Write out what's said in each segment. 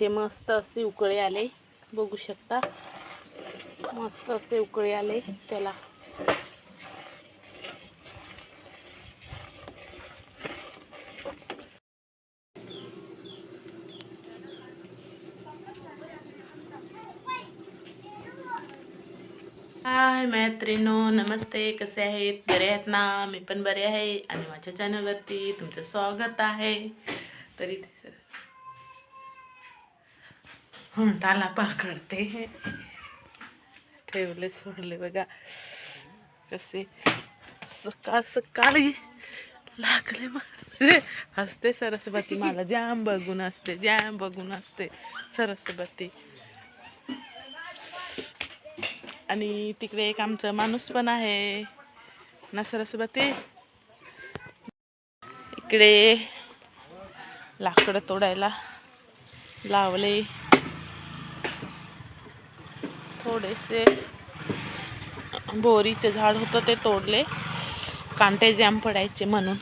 इथे मस्त असे उकळे आले. बघू शकता. मस्त असे उकळे आले त्याला. हाय मैत्रिणो नमस्ते. कसे आहेत? बरे आहेत ना? मी पण बरे आहे. आणि माझ्या चॅनलवरती तुमचं स्वागत आहे. तरी ते सर हुंटाला पकडते. ठेवले सोडले बघा. कसे सकाळ सकाळी लागले मग हसते सरस्वती मला जाम बघून असते जाम बघून असते सरस्वती. आणि तिकडे एक आमचं माणूस पण आहे. ना सरस्वती? इकडे लाकडं तोडायला लावले. थोडेसे बोरीचे झाड होतं ते तोडले. कांटे जॅम पडायचे म्हणून.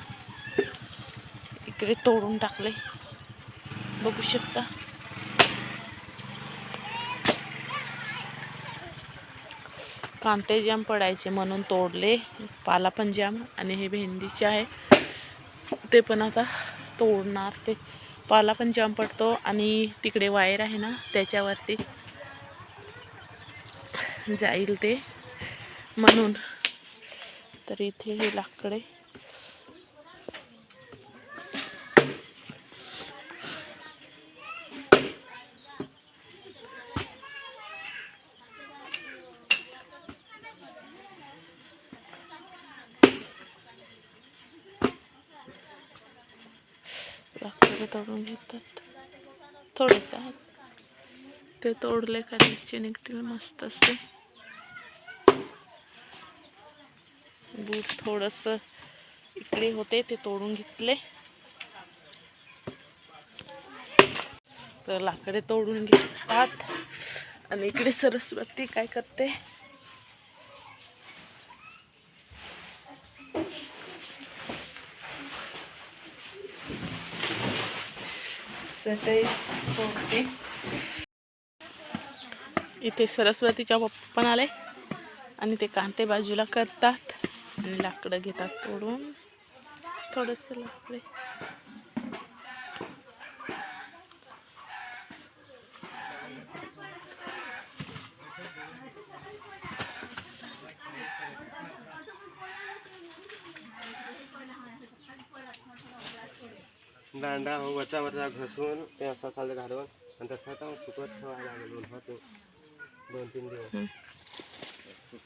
इकडे तोडून टाकले. बघू शकता. कांटे जाम पडायचे म्हणून तोडले. पाला पण जाम आणि हे भेंडीचे आहे. ते पण आता तोडणार ते. पाला पण जाम पडतो आणि तिकडे वायर आहे ना त्याच्यावरती. जाईल ते म्हणून. तर इथे हे लाकडे लाकडे तोडून घेतात. थोडेच आहेत ते तोडले का निघतील मस्त असे. बूट थोडस इकडे होते ते तोडून घेतले. तर लाकडे तोडून घेतात. आणि इकडे सरस्वती काय करते? तोडते. इथे सरस्वतीच्या पप्पा पण आले आणि ते कांटे बाजूला करतात. लाकडं घेतात तोडून. थोडंसं लाकडे. दांडा हो वरचा वरचा घसरून ते असा चालतं घालून आणि तसा तो सुकत ठेवायला लागेल दोन तीन दिवस सुकला ना तसा घसरून बसता लागेल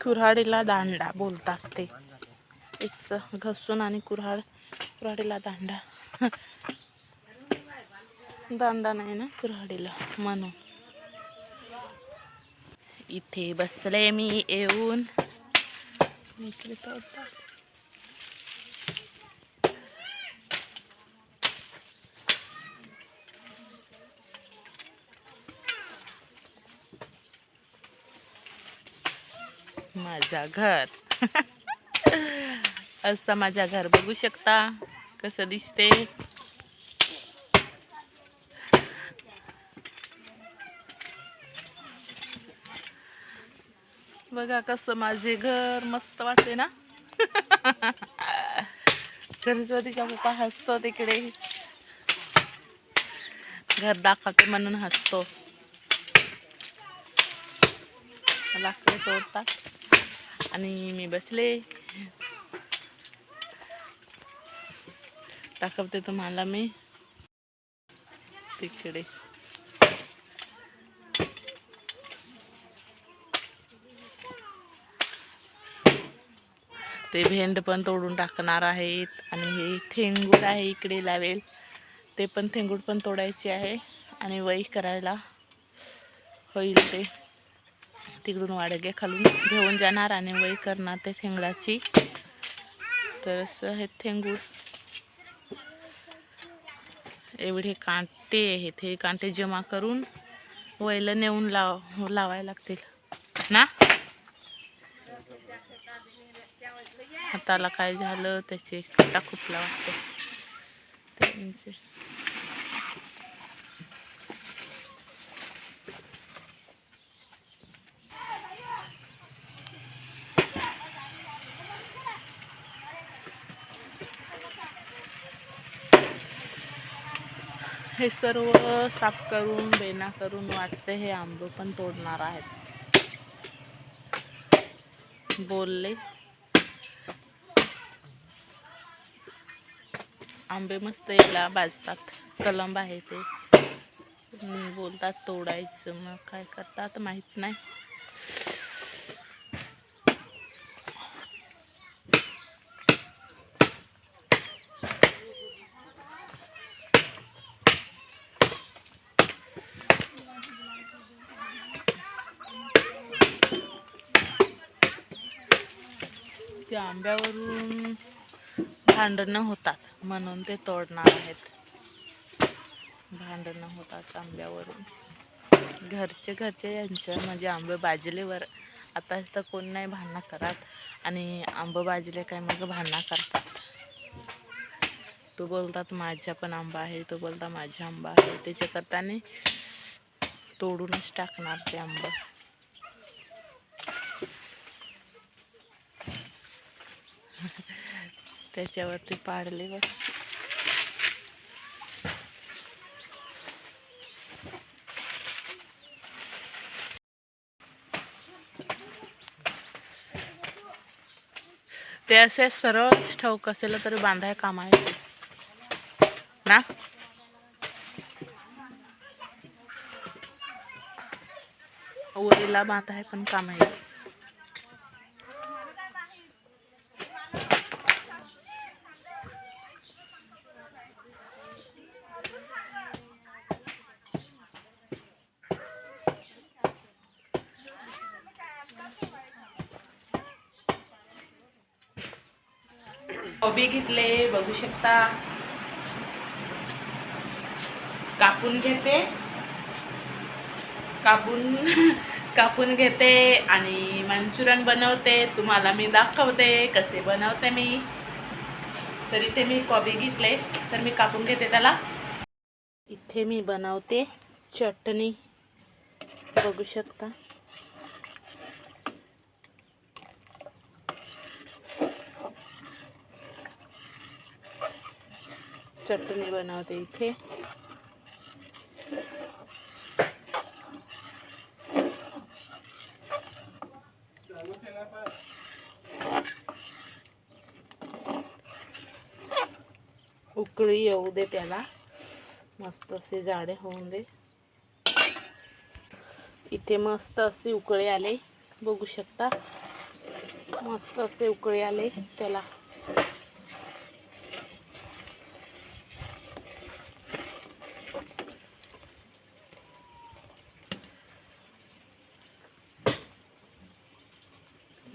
कुऱ्हाडीला दांडा बोलतात ते. इट्स घसून आणि कुऱ्हाड कुऱ्हाडीला दांडा. दांडा नाही ना कुऱ्हाडीला म्हणून. इथे बसले मी येऊन. माझा घर. असं माझ्या घर. बघू शकता कसं दिसते. बघा कसं माझे घर मस्त वाटते ना. सरस्वतीचा पप्पा हसतो तिकडे. घर दाखवते म्हणून हसतो. लाकडे तोडतात. आणि मी बसले. दाखवते तुम्हाला मी. तिकडे. ते भेंड पण तोडून टाकणार आहेत आणि हे थेंगूड आहे इकडे लावेल. ते पण थेंगूड पण तोडायचे आहे आणि वही करायला होईल ते. तिकडून वाडगे खालून घेऊन जाणार आणि वही करणार ते थेंगडाची. तर असं हे थेंगूड एवढे कांटे आहेत हे कांटे जमा करून वयला नेऊन लाव लावायला लागतील. ना? हाताला काय झालं त्याचे काटा खुपला वाटते. त्यांचे म्हणजे हे सर्व साफ करून बेना करून वाटते हे आंबे पण तोडणार आहेत. बोलले. आंबे मस्त याला भाजतात. कलम आहे ते. बोलतात तोडायचं. मग काय करतात माहीत नाही. आंब्यावरून भांडणं होतात. म्हणून ते तोडणार आहेत. भांडणं होतात आंब्यावरून. घरचे घरचे यांच्या म्हणजे आंबे बाजलेवर. आता तर कोण नाही भांडणं करत आणि आंबं बाजले काय मग भांडणं करतात. तो बोलतात माझ्या पण आंबा आहे. तो बोलता माझ्या आंबा आहे. त्याच्याकरताने तोडूनच टाकणार ते आंबं. त्याच्यावरती पाडले बघ. ते असे सरळ ठाऊक असेल तरी बांधाय काम आहे. ना? ओरीला बांधाय पण काम आहे. कोबी घेतले बघू शकता. कापून घेते. कापून कापून घेते आणि मंचुरन बनवते. तुम्हाला मी दाखवते कसे बनवते मी. तर इथे मी कोबी घेतले तर मी कापून घेते त्याला. इथे मी बनवते चटणी. बघू शकता. चटणी बनवते इथे उकळी येऊ दे त्याला मस्त असे जाडे होऊन इथे मस्त असे उकळे आले, बघू शकता। मस्त असे उकळे आले त्याला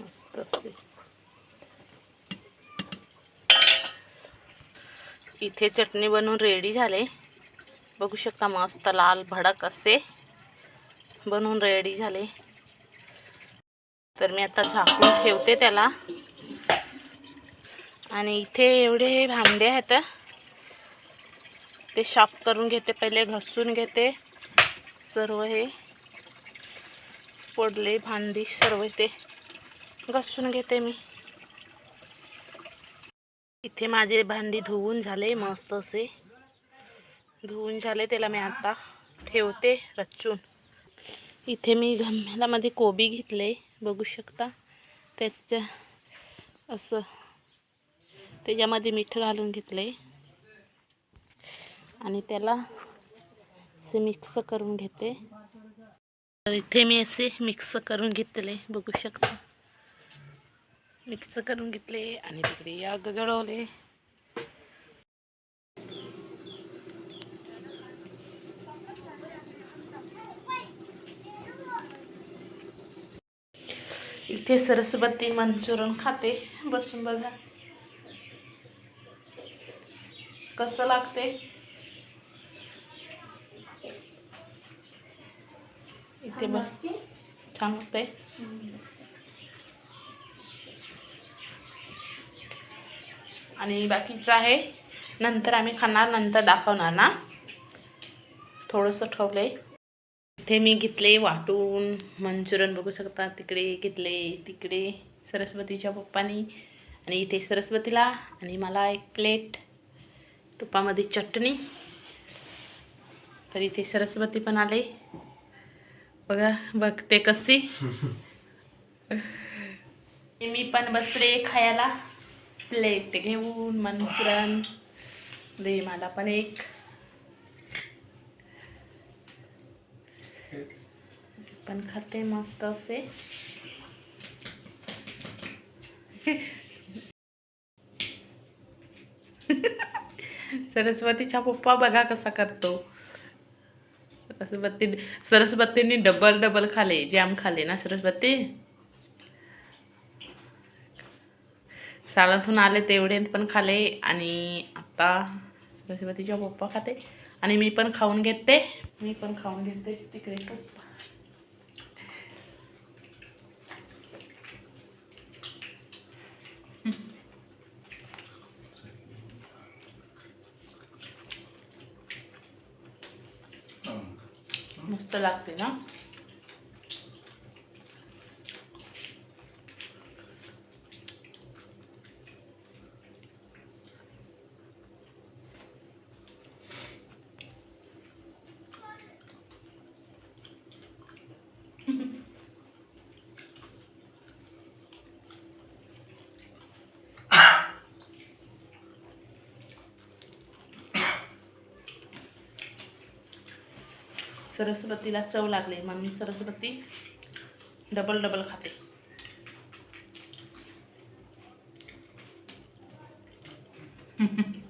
मस्त असे. इथे चटणी बनवून रेडी झाले. बघू शकता मस्त लाल भडक असे बनवून रेडी झाले. तर मी आता झाकून ठेवते त्याला. आणि इथे एवढे भांडे आहेत. ते साफ करून घेते पहिले घसून घेते. सर्व हे. पडले भांडी सर्व ते. घसून घेते मी. इथे माझे भांडी धुवून झाले मस्त असे. धुवून झाले त्याला मी आता ठेवते रचून. इथे मी गम्यालामध्ये कोबी घेतले बघू शकता. त्याच्या असं त्याच्यामध्ये मीठ घालून घेतले. आणि त्याला असे मिक्स करून घेते. तर इथे मी असे मिक्स करून घेतले बघू शकता. मिक्स करून घेतले आणि तिकडे आग जळवले. इथे सरस्वती मंचुरन खाते. बसून बघा. कसं लागते? इथे बस. छान लागते आणि बाकीचं आहे. नंतर आम्ही खाणार नंतर दाखवणार ना. थोडंसं ठेवलं आहे इथे मी घेतले वाटून मंचुरियन बघू शकता. तिकडे घेतले तिकडे सरस्वतीच्या पप्पानी. आणि इथे सरस्वतीला आणि मला एक प्लेट. तुपामध्ये चटणी. तर इथे सरस्वती पण आले. बघा बघते कशी. मी पण बसले खायला. प्लेट घेऊन मंचुरन दे मला पण एक. पण खाते मस्त असे. सरस्वतीचा पप्पा बघा कसा करतो. सरस्वती सरस्वतींनी डबल डबल खाले जॅम खाले ना सरस्वती? शाळेतून आले तेवढे पण खाले आणि आता सरस्वतीच्या पप्पा खाते. आणि मी पण खाऊन घेते. मी पण खाऊन घेते तिकडे पप्पा मस्त लागते ना? सरस्वतीला चव लागली म्हणून सरस्वती डबल डबल खाते.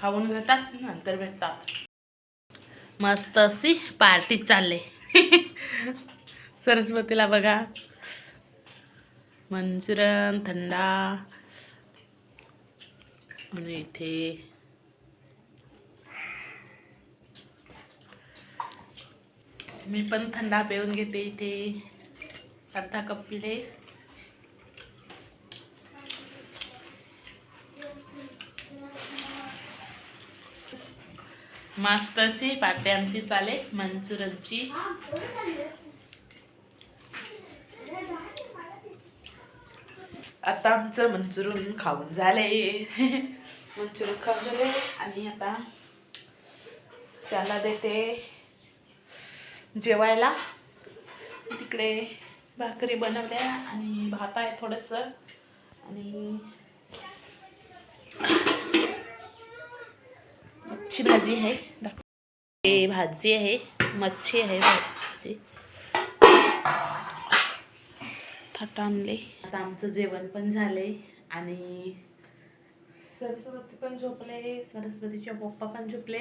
खाऊन घेतात नंतर भेटतात. मस्त अशी पार्टी चालले. सरस्वतीला बघा. मंचुरन थंडा. आणि इथे मी पण थंडा पिऊन घेते इथे. अर्धा कप पिले. मस्त अशी पार्टी आमची चाले मंचुरनची आता आमचं मंचुरियन खाऊन झाले. मंचुरियन खाऊन झाले आणि आता त्याला देते जेवायला. तिकडे भाकरी बनवल्या आणि भात आहे थोडंसं. आणि मच्छी भाजी आहे. हे भाजी आहे मच्छी आहे भाजी. थट आणले. आता आमचं जेवण पण झाले आणि सरस्वती पण झोपले सरस्वतीच्या पप्पा पण झोपले.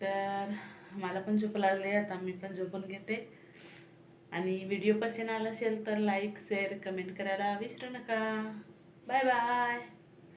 तर मला पण झोप लागले आता मी पण झोपून घेते. आणि व्हिडिओ पसंत आला असेल तर लाईक शेअर कमेंट करायला विसरू नका. Bye bye